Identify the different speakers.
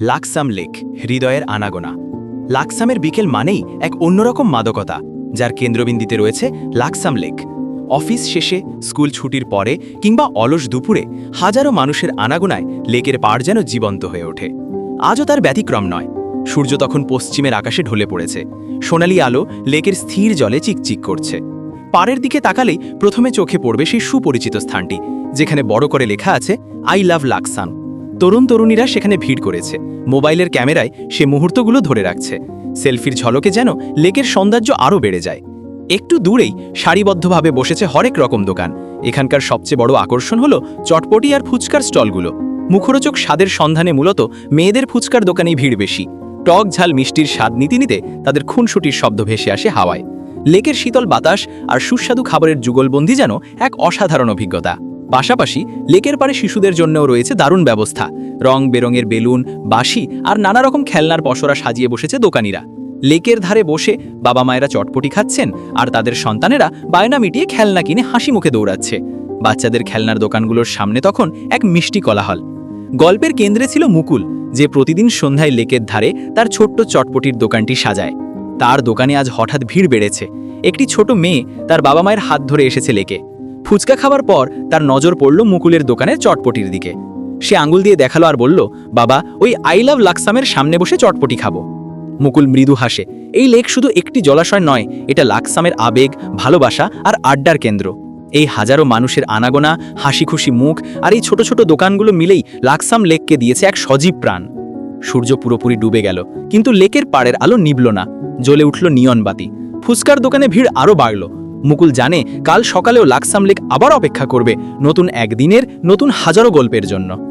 Speaker 1: Laksam lake, হৃদয়ের আনাগোনা। লাকসামের বিকেল মানেই এক অন্যরকম মাদকতা, যার কেন্দ্রবিন্দুতে রয়েছে লাকসাম লেক। অফিস শেষে, স্কুল ছুটির পরে কিংবা অলস দুপুরে হাজারো মানুষের আনাগোনায় লেকের পাড় যেন জীবন্ত হয়ে ওঠে। আজও তার ব্যতিক্রম নয়। সূর্য তখন পশ্চিমের আকাশে ঢলে পড়েছে। সোনালি আলো লেকের স্থির জলে চিকচিক করছে। পাড়ের দিকে তাকালেই প্রথমে চোখে পড়বে সেই সুপরিচিত স্থানটি, যেখানে বড় করে লেখা আছে, আই লাভ লাকসাম। তরুণ তরুণীরা সেখানে ভিড় করেছে। মোবাইলের ক্যামেরায় সে মুহূর্তগুলো ধরে রাখছে। সেলফির ঝলকে যেন লেকের সৌন্দর্য আরও বেড়ে যায়। একটু দূরেই সারিবদ্ধভাবে বসেছে হরেক রকম দোকান। এখানকার সবচেয়ে বড় আকর্ষণ হলো চটপটি আর ফুচকার স্টলগুলো। মুখরোচক স্বাদের সন্ধানে মূলত মেয়েদের ফুচকার দোকানেই ভিড় বেশি। টক ঝাল মিষ্টির স্বাদ নিতে নিতে তাদের খুনসুটির শব্দ ভেসে আসে হাওয়ায়। লেকের শীতল বাতাস আর সুস্বাদু খাবারের যুগলবন্দি যেন এক অসাধারণ অভিজ্ঞতা। পাশাপাশি লেকের পারে শিশুদের জন্যও রয়েছে দারুণ ব্যবস্থা। রং, বেরঙের বেলুন, বাঁশি আর নানা রকম খেলনার পসরা সাজিয়ে বসেছে দোকানিরা। লেকের ধারে বসে বাবা মায়েরা চটপটি খাচ্ছেন আর তাদের সন্তানেরা বায়না মিটিয়ে খেলনা কিনে হাসি মুখে দৌড়াচ্ছে। বাচ্চাদের খেলনার দোকানগুলোর সামনে তখন এক মিষ্টি কলাহল। গল্পের কেন্দ্রে ছিল মুকুল, যে প্রতিদিন সন্ধ্যায় লেকের ধারে তার ছোট্ট চটপটির দোকানটি সাজায়। তার দোকানে আজ হঠাৎ ভিড় বেড়েছে। একটি ছোট মেয়ে তার বাবা মায়ের হাত ধরে এসেছে লেকে। ফুচকা খাবার পর তার নজর পড়ল মুকুলের দোকানের চটপটির দিকে। সে আঙ্গুল দিয়ে দেখাল আর বলল, বাবা, ওই আই লাভ লাকসামের সামনে বসে চটপটি খাব। মুকুল মৃদু হাসে, এই লেক শুধু একটি জলাশয় নয়, এটা লাকসামের আবেগ, ভালোবাসা আর আড্ডার কেন্দ্র। এই হাজারো মানুষের আনাগোনা হাসি খুশি মুখ আর এই ছোট ছোট দোকানগুলো মিলেই লাকসাম লেককে দিয়েছে এক সজীব প্রাণ। সূর্য পুরোপুরি ডুবে গেল, কিন্তু লেকের পাড়ের আলো নিবল না, জ্বলে উঠল নিয়ন বাতি ফুচকার দোকানে ভিড় আরও বাড়ল মুকুল জানে কাল সকালেও লাকসাম লেক আবার অপেক্ষা করবে নতুন একদিনের, নতুন হাজারো গল্পের জন্য।